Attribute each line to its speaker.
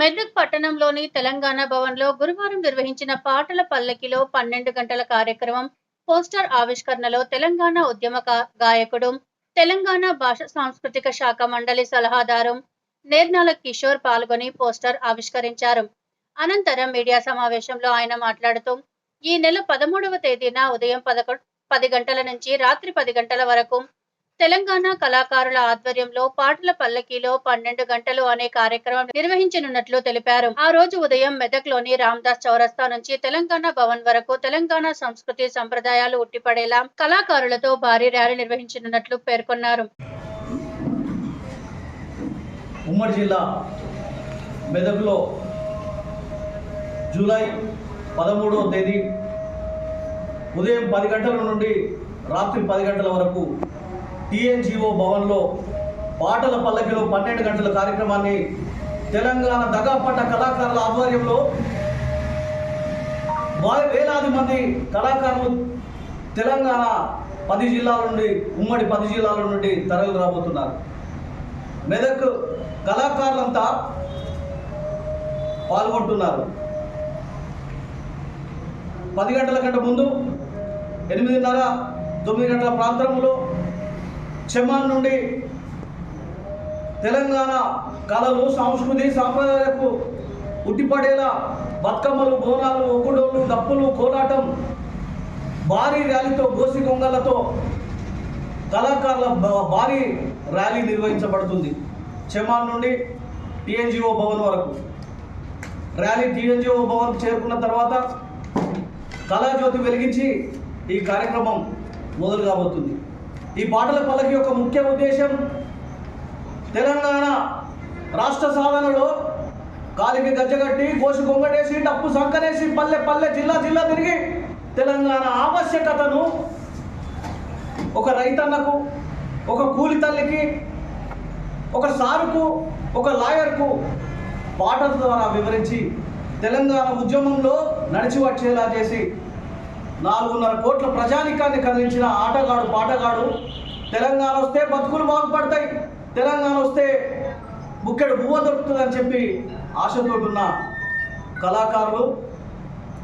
Speaker 1: మెదక్ పట్టణంలోని తెలంగాణ భవన్లో గురువారం నిర్వహించిన పాటల పల్లకిలో పన్నెండు గంటల కార్యక్రమం పోస్టర్ ఆవిష్కరణలో తెలంగాణ ఉద్యమ గాయకుడు తెలంగాణ భాష సాంస్కృతిక శాఖ మండలి సలహాదారు నేర్నాల కిషోర్ పాల్గొని పోస్టర్ ఆవిష్కరించారు. అనంతరం మీడియా సమావేశంలో ఆయన మాట్లాడుతూ ఈ నెల పదమూడవ తేదీన ఉదయం పదకొండు పది గంటల నుంచి రాత్రి పది గంటల వరకు తెలంగాణ కళాకారుల ఆధ్వర్యంలో పాటల పల్లకీలో పన్నెండు గంటలు అనే కార్యక్రమం నిర్వహించనున్నట్లు తెలిపారు. ఆ రోజు ఉదయం మెదక్లోని రామ్దాస్ చౌరస్తా నుంచి తెలంగాణ భవన్ వరకు తెలంగాణ సంస్కృతి సంప్రదాయాలు ఉట్టిపడేలా కళాకారులతో భారీ ర్యాలీ నిర్వహించనున్నట్లు పేర్కొన్నారు.
Speaker 2: ఉమ్మడి జిల్లా మెదక్లో జూలై పదమూడవ తేదీ ఉదయం పది గంటల నుండి రాత్రి పది గంటల వరకు టీఎన్జిఓ భవన్లో పాటల పల్లకిలో పన్నెండు గంటల కార్యక్రమాన్ని తెలంగాణ దగాపట్ట కళాకారుల ఆధ్వర్యంలో వా- వేలాది మంది కళాకారులు తెలంగాణ పది జిల్లాల నుండి ఉమ్మడి పది జిల్లాల నుండి తరలి రాబోతున్నారు. మెదక్ కళాకారులంతా పాల్గొంటున్నారు. పది గంటల కంటే ముందు ఎనిమిదిన్నర తొమ్మిది గంటల ప్రాంతంలో చెమ్మాన్ నుండి తెలంగాణ కళలు సంస్కృతి సాంప్రదాయాలకు ఉట్టిపడేలా బతుకమ్మలు బోనాలు ఒక్కుడోళ్ళు దప్పులు కోలాటం భారీ ర్యాలీతో గోసి గొంగలతో కళాకారుల భారీ ర్యాలీ నిర్వహించబడుతుంది. చెమాన్ నుండి టీఎన్జిఓ భవన్ వరకు. ర్యాలీ టీఎన్జిఓ భవన్ చేరుకున్న తర్వాత కళాజ్యోతి వెలిగించి ఈ కార్యక్రమం మొదలు కాబోతుంది ఈ పాటల పల్లకి యొక్క ముఖ్య ఉద్దేశం తెలంగాణ రాష్ట్ర సాధనలో కాలికి గజ్జగట్టి కోసి కొంగడేసి డప్పు సంకరేసి పల్లె పల్లె జిల్లా జిల్లా తిరిగి తెలంగాణ ఆవశ్యకతను ఒక రైతన్నకు ఒక కూలి తల్లికి ఒక సారుకు ఒక లాయర్కు పాటల ద్వారా వివరించి తెలంగాణ ఉద్యమంలో నడిచి వచ్చేలా చేసి నాలుగున్నర కోట్ల ప్రజానికాన్ని కదిలించిన ఆటగాడు పాటగాడు తెలంగాణ వస్తే బతుకులు బాగుపడతాయి తెలంగాణ వస్తే బుక్కెడు బువ్వ దొరుకుతుందని చెప్పి ఆశతోటి ఉన్న కళాకారులు